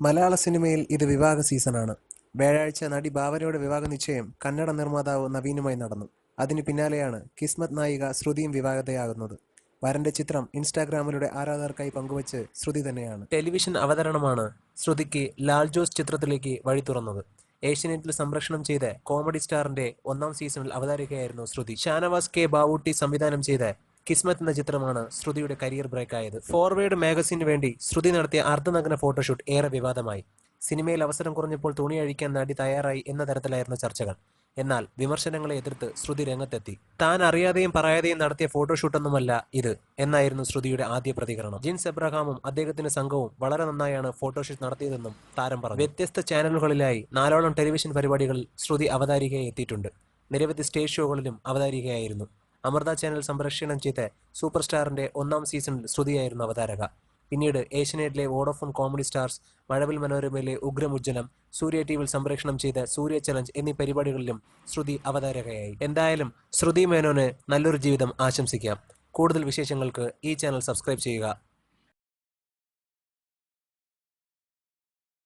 മലയാള സിനിമയിൽ ഇത് വിവാഹ സീസണാണ്. വ്യാഴാഴ്ച നടി ഭാവനയുടെ വിവാഹ നിശ്ചയം കന്നഡ നിർമ്മാതാവ് നവീനുമായി നടന്നു. അതിനു പിന്നാലെയാണ് കിസ്മത് നായിക ശ്രുതിയും വിവാഹതയാകുന്നത്. വരന്റെ ചിത്രം ഇൻസ്റ്റാഗ്രാമിലൂടെ ആരാധകർക്കായി പങ്കുവച്ച് ശ്രുതി തന്നെയാണ്. ടെലിവിഷൻ അവതരണമാണ് ശ്രുതിക്ക് ലാൽ ജോസ് ചിത്രത്തിലേക്ക് വഴി തുറന്നത്. ഏഷ്യനെറ്റിൽ സംരക്ഷണം ചെയ്ത കോമഡി സ്റ്റാറിന്റെ ഒന്നാം സീസണിൽ അവതാരികയായിരുന്നു ശ്രുതി. ഷാനവാസ് കെ ബാവൂട്ടി സംവിധാനം ചെയ്ത കിസ്മത്ത് എന്ന ചിത്രമാണ് ശ്രുതിയുടെ കരിയർ ബ്രേക്ക് ആയത് ഫോർവേഡ് മാഗസിന് വേണ്ടി ശ്രുതി നടത്തിയ അർദ്ധനഗ്ന ഫോട്ടോഷൂട്ട് ഏറെ വിവാദമായി. സിനിമയിൽ അവസരം കുറഞ്ഞപ്പോൾ തുണി അഴിക്കാൻ നടി തയ്യാറായി എന്ന തരത്തിലായിരുന്നു ചർച്ചകൾ. എന്നാൽ വിമർശനങ്ങളെ എതിർത്ത് ശ്രുതി രംഗത്തെത്തി. താൻ അറിയാതെയും പറയാതെയും നടത്തിയ ഫോട്ടോഷൂട്ടൊന്നുമല്ല ഇത് എന്നായിരുന്നു ശ്രുതിയുടെ ആദ്യ പ്രതികരണം. ജിൻസ് എബ്രഹാമും അദ്ദേഹത്തിന്റെ സംഘവും വളരെ നന്നായാണ് ഫോട്ടോഷൂട്ട് നടത്തിയതെന്നും താരം പറഞ്ഞു. വ്യത്യസ്ത ചാനലുകളിലായി നാലോളം ടെലിവിഷൻ പരിപാടികളിൽ ശ്രുതി അവതാരികയായി എത്തിയിട്ടുണ്ട്. നിരവധി സ്റ്റേജ് ഷോകളിലും അവതാരികയായിരുന്നു. അമൃത ചാനൽ സംപ്രേഷണം ചെയ്ത സൂപ്പർ സ്റ്റാറിന്റെ ഒന്നാം സീസണിൽ ശ്രുതിയായിരുന്നു അവതാരക. പിന്നീട് ഏഷ്യനെറ്റിലെ വോഡോഫോൺ കോമഡി സ്റ്റാർസ് മഴവിൽ മനോരമയിലെ ഉഗ്രമുജ്ജലം സൂര്യ ടിവിയിൽ സംപ്രേഷണം ചെയ്ത സൂര്യ ചലഞ്ച് എന്നീ പരിപാടികളിലും ശ്രുതി അവതാരകയായി. എന്തായാലും ശ്രുതി മേനോന് നല്ലൊരു ജീവിതം ആശംസിക്കാം. കൂടുതൽ വിശേഷങ്ങൾക്ക് ഈ ചാനൽ സബ്സ്ക്രൈബ് ചെയ്യുക.